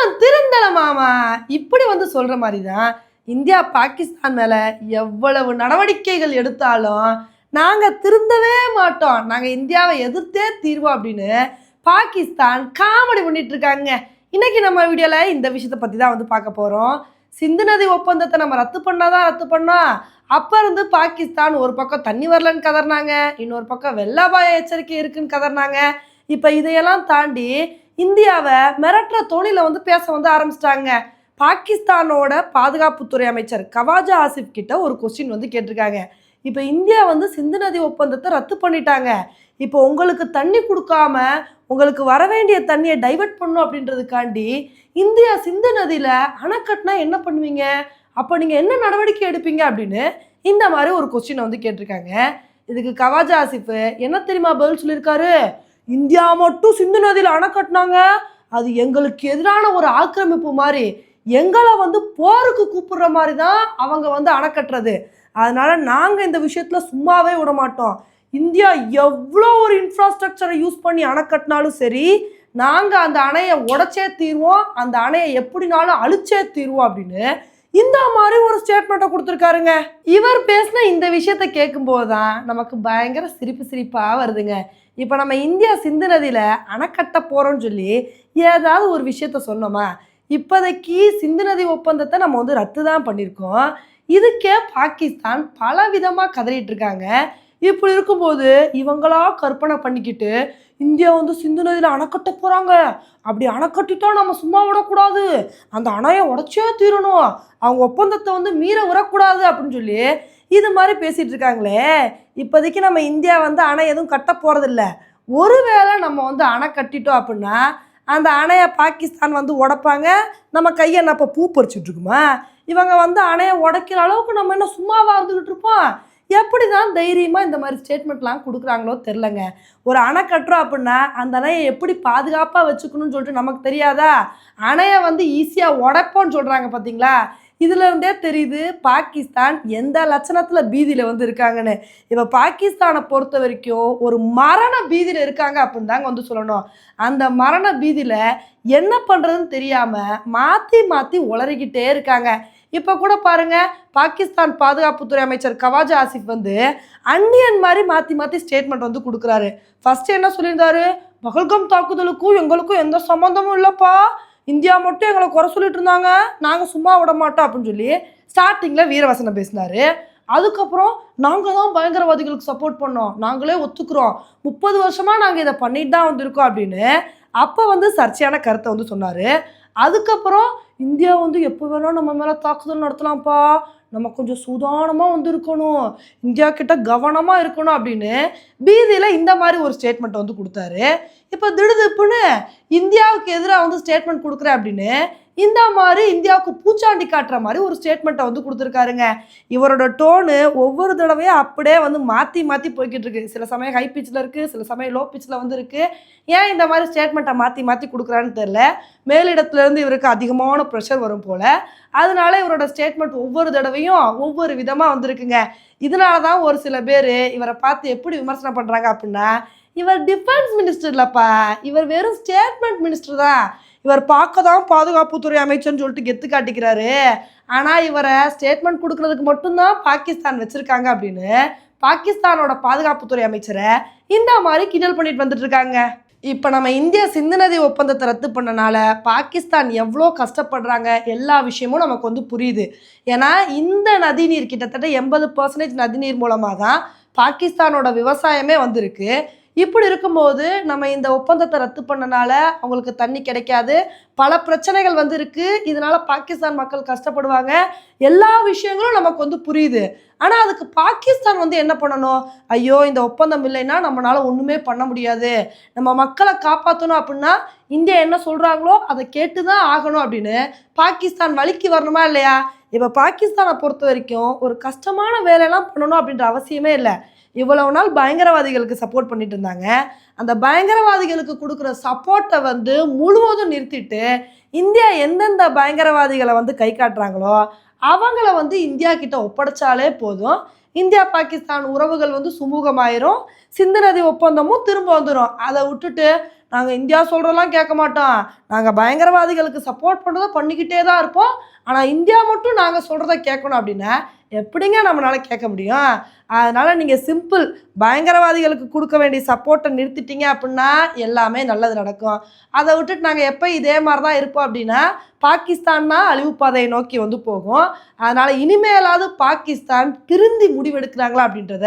இன்னும் திருந்தல மாமா. இப்படி வந்து சொல்ற மாதிரி தான் இந்தியா பாகிஸ்தான் மேல எவ்வளவு நடவடிக்கைகள் எடுத்தாலும் நாங்க திருந்தவே மாட்டோம். நாங்க இந்தியாவை எதிர்த்தே தீர்வோம் அப்படின்னு பாகிஸ்தான் காமெடி பண்ணிட்டு இருக்காங்க. இன்னைக்கு நம்ம வீடியோல இந்த விஷயத்தை பத்தி தான் வந்து பார்க்க போறோம். சிந்து நதி ஒப்பந்தத்தை நம்ம ரத்து பண்ணாதான் ரத்து பண்ணோம். அப்ப இருந்து பாகிஸ்தான் ஒரு பக்கம் தண்ணி வரலன்னு கதறினாங்க. இன்னொரு பக்கம் வெள்ளாபாய எச்சரிக்கை இருக்குன்னு கதறினாங்க. இப்போ இதையெல்லாம் தாண்டி இந்தியாவை மிரட்டுற தொழில வந்து பேச வந்து ஆரம்பிச்சிட்டாங்க. பாகிஸ்தானோட பாதுகாப்புத்துறை அமைச்சர் கவாஜா ஆசிப் கிட்ட ஒரு கொஸ்டின் வந்து கேட்டிருக்காங்க. இப்போ இந்தியா வந்து சிந்து நதி ஒப்பந்தத்தை ரத்து பண்ணிட்டாங்க. இப்போ உங்களுக்கு தண்ணி கொடுக்காம உங்களுக்கு வர வேண்டிய தண்ணியை டைவர்ட் பண்ணும் அப்படின்றதுக்காண்டி இந்தியா சிந்து நதியில் அணைக்கட்டினா என்ன பண்ணுவீங்க? அப்போ நீங்கள் என்ன நடவடிக்கை எடுப்பீங்க அப்படின்னு இந்த மாதிரி ஒரு கொஸ்டினை வந்து கேட்டிருக்காங்க. இதுக்கு கவாஜா ஆசிப்பு என்ன தெரியுமா பதில் சொல்லியிருக்காரு? இந்தியா மட்டும் சிந்து நதியில் அணை கட்டினாங்க. அது எங்களுக்கு எதிரான ஒரு ஆக்கிரமிப்பு மாதிரி. எங்களை வந்து போருக்கு கூப்பிடுற மாதிரி தான் அவங்க வந்து அணை கட்டுறது. அதனால நாங்கள் இந்த விஷயத்தில் சும்மாவே விட மாட்டோம். இந்தியா எவ்வளோ ஒரு இன்ஃப்ராஸ்ட்ரக்சரை யூஸ் பண்ணி அணை கட்டினாலும் சரி நாங்கள் அந்த அணையை உடச்சே தீர்வோம். அந்த அணையை எப்படினாலும் அழிச்சே தீர்வோம் அப்படின்னு இந்த மாதிரி ஒரு ஸ்டேட்மெண்ட்டை கொடுத்துருக்காருங்க. இவர் பேசின இந்த விஷயத்த கேட்கும்போது தான் நமக்கு பயங்கர சிரிப்பு சிரிப்பாக வருதுங்க. இப்போ நம்ம இந்தியா சிந்து நதியில் அணைக்கட்ட போகிறோன்னு போகிறோம்னு சொல்லி ஏதாவது ஒரு விஷயத்த சொன்னோமா? இப்போதைக்கு சிந்து நதி ஒப்பந்தத்தை நம்ம வந்து ரத்து தான் பண்ணியிருக்கோம். இதுக்கே பாகிஸ்தான் பல விதமாக கதறிட்டு இருக்காங்க. இப்படி இருக்கும்போது இவங்களா கற்பனை பண்ணிக்கிட்டு இந்தியா வந்து சிந்து நதியில் அணை கட்ட போகிறாங்க அப்படி அணை கட்டிட்டா நம்ம சும்மா விடக்கூடாது. அந்த அணையை உடச்சே தீரணும். அவங்க ஒப்பந்தத்தை வந்து மீற விடக்கூடாது அப்படின்னு சொல்லி இது மாதிரி பேசிகிட்டு இருக்காங்களே. இப்போதைக்கு நம்ம இந்தியா வந்து அணை எதுவும் கட்ட போகிறதில்ல ஒருவேளை நம்ம வந்து அணை கட்டிட்டோம் அப்படின்னா அந்த அணையை பாகிஸ்தான் வந்து உடைப்பாங்க. நம்ம கையை நம்ம பூ பறிச்சுட்ருக்குமா இவங்க வந்து அணையை உடைக்கிற அளவுக்கு நம்ம என்ன சும்மாவாக இருந்துக்கிட்டு இருப்போம். எப்படி தான் தைரியமாக இந்த மாதிரி ஸ்டேட்மெண்ட்லாம் கொடுக்குறாங்களோ தெரிலங்க ஒரு அணை கட்டுறோம் அப்படின்னா அந்த அணையை எப்படி பாதுகாப்பாக வச்சுக்கணும்னு சொல்லிட்டு நமக்கு தெரியாதா? அணையை வந்து ஈஸியாக உடைப்போன்னு சொல்கிறாங்க பார்த்தீங்களா இதுல இருந்தே தெரியுது பாகிஸ்தான் எந்த லட்சணத்தில் பீதியில் வந்து இருக்காங்கன்னு. இப்போ பாகிஸ்தானை பொறுத்த வரைக்கும் ஒரு மரண பீதியில் இருக்காங்க அப்படின்னு தாங்க வந்து சொல்லணும். அந்த மரண பீதியில் என்ன பண்ணுறதுன்னு தெரியாமல் மாற்றி மாற்றி உளறிக்கிட்டே இருக்காங்க. இப்போ கூட பாருங்க பாகிஸ்தான் பாதுகாப்புத்துறை அமைச்சர் கவாஜா ஆசிஃப் வந்து அன்னியன் மாதிரி மாற்றி மாற்றி ஸ்டேட்மெண்ட் வந்து கொடுக்குறாரு. ஃபர்ஸ்ட் என்ன சொல்லியிருந்தாரு? பகல்கம் தாக்குதலுக்கும் எங்களுக்கும் எந்த சம்மந்தமும் இல்லைப்பா. இந்தியா மட்டும் எங்களை குறை சொல்லிட்டு இருந்தாங்க. நாங்கள் சும்மா விட மாட்டோம் அப்படின்னு சொல்லி ஸ்டார்டிங்கில் வீரவசனம் பேசினாரு. அதுக்கப்புறம் நாங்கள் தான் பயங்கரவாதிகளுக்கு சப்போர்ட் பண்ணோம். நாங்களே ஒத்துக்கிறோம். முப்பது வருஷமாக நாங்கள் இதை பண்ணிட்டு தான் வந்திருக்கோம் அப்படின்னு அப்போ வந்து சர்ச்சையான கருத்தை வந்து சொன்னார். அதுக்கப்புறம் இந்தியா வந்து எப்போ வேணால் நம்ம மேலே தாக்குதல் நடத்தலாம்ப்பா. நம்ம கொஞ்சம் சூதானமாக வந்து இருக்கணும் இந்தியா கிட்ட கவனமாக இருக்கணும் அப்படின்னு பீதியில் இந்த மாதிரி ஒரு ஸ்டேட்மெண்ட் வந்து கொடுத்தாரு. இப்போ திடுதிப்புன்னு இந்தியாவுக்கு எதிராக வந்து ஸ்டேட்மெண்ட் கொடுக்குறேன் அப்படின்னு இந்த மாதிரி இந்தியாவுக்கு பூச்சாண்டி காட்டுற மாதிரி ஒரு ஸ்டேட்மெண்ட்டை வந்து கொடுத்துருக்காருங்க. இவரோட டோனு ஒவ்வொரு தடவையும் அப்படியே வந்து மாற்றி மாற்றி போய்கிட்டு இருக்கு. சில சமயம் ஹை பிச்சில் இருக்குது சில சமயம் லோ பிச்சில் வந்து இருக்குது ஏன் இந்த மாதிரி ஸ்டேட்மெண்ட்டை மாற்றி மாற்றி கொடுக்குறான்னு தெரில மேலிடத்துலேருந்து இவருக்கு அதிகமான ப்ரெஷர் வரும் போல். அதனால இவரோட ஸ்டேட்மெண்ட் ஒவ்வொரு தடவையும் ஒவ்வொரு விதமாக வந்திருக்குங்க. இதனால தான் ஒரு சில பேர் இவரை பார்த்து எப்படி விமர்சனம் பண்ணுறாங்க அப்படின்னா இவர் டிஃபென்ஸ் மினிஸ்டர் இல்லைப்பா. இவர் வெறும் ஸ்டேட்மெண்ட் மினிஸ்டர் தான். இவர் பார்க்க தான் பாதுகாப்புத்துறை அமைச்சர்னு சொல்லிட்டு கெத்து காட்டிக்கிறாரு. ஆனால் இவரை ஸ்டேட்மெண்ட் கொடுக்கறதுக்கு மட்டும்தான் பாகிஸ்தான் வச்சுருக்காங்க அப்படின்னு பாகிஸ்தானோட பாதுகாப்புத்துறை அமைச்சரை இந்த மாதிரி கிண்டல் பண்ணிட்டு வந்துட்டு இருக்காங்க. இப்போ நம்ம இந்தியா சிந்து நதி ஒப்பந்தத்தை ரத்து பண்ணனால பாகிஸ்தான் எவ்வளோ கஷ்டப்படுறாங்க எல்லா விஷயமும் நமக்கு வந்து புரியுது. ஏன்னா இந்த நதிநீர் கிட்டத்தட்ட எண்பது பர்சன்டேஜ் நதிநீர் மூலமாக தான் பாகிஸ்தானோட விவசாயமே வந்திருக்கு. இப்படி இருக்கும்போது நம்ம இந்த ஒப்பந்தத்தை ரத்து பண்ணனால அவங்களுக்கு தண்ணி கிடைக்காது. பல பிரச்சனைகள் வந்து இருக்கு. இதனால பாகிஸ்தான் மக்கள் கஷ்டப்படுவாங்க. எல்லா விஷயங்களும் நமக்கு வந்து புரியுது. ஆனால் அதுக்கு பாகிஸ்தான் வந்து என்ன பண்ணணும்? ஐயோ இந்த ஒப்பந்தம் இல்லைன்னா நம்மளால ஒன்றுமே பண்ண முடியாது. நம்ம மக்களை காப்பாற்றணும் அப்படின்னா இந்தியா என்ன சொல்கிறாங்களோ அதை கேட்டு தான் ஆகணும் அப்படின்னு பாகிஸ்தான் வழிக்கு வரணுமா இல்லையா? இப்போ பாகிஸ்தானை பொறுத்த வரைக்கும் ஒரு கஷ்டமான வேலையெல்லாம் பண்ணணும் அப்படின்ற அவசியமே இல்லை. இவ்வளவு நாள் பயங்கரவாதிகளுக்கு சப்போர்ட் பண்ணிட்டு இருந்தாங்க. அந்த பயங்கரவாதிகளுக்கு கொடுக்குற சப்போர்ட்டை வந்து முழுவதும் நிறுத்திட்டு இந்தியா எந்தெந்த பயங்கரவாதிகளை வந்து கை காட்டுறாங்களோ அவங்கள வந்து இந்தியா கிட்ட ஒப்படைச்சாலே போதும். இந்தியா பாகிஸ்தான் உறவுகள் வந்து சுமூகமாயிரும். சிந்து நதி ஒப்பந்தமும் திரும்ப வந்துடும் அதை விட்டுட்டு நாங்கள் இந்தியா சொல்கிறதெல்லாம் கேட்க மாட்டோம். நாங்கள் பயங்கரவாதிகளுக்கு சப்போர்ட் பண்ணுறதை பண்ணிக்கிட்டே தான் இருப்போம். ஆனால் இந்தியா மட்டும் நாங்கள் சொல்கிறத கேட்கணும் அப்படின்னா எப்படிங்க நம்மளால கேட்க முடியும்? அதனால் நீங்கள் சிம்பிள் பயங்கரவாதிகளுக்கு கொடுக்க வேண்டிய சப்போர்ட்டை நிறுத்திட்டீங்க அப்படின்னா எல்லாமே நல்லது நடக்கும். அதை விட்டுட்டு நாங்கள் எப்போ இதே மாதிரி தான் இருப்போம் அப்படின்னா பாகிஸ்தான் தான் அழிவு பாதையை நோக்கி வந்து போகும். அதனால் இனிமேலாவது பாகிஸ்தான் திருந்தி முடிவெடுக்கிறாங்களா அப்படின்றத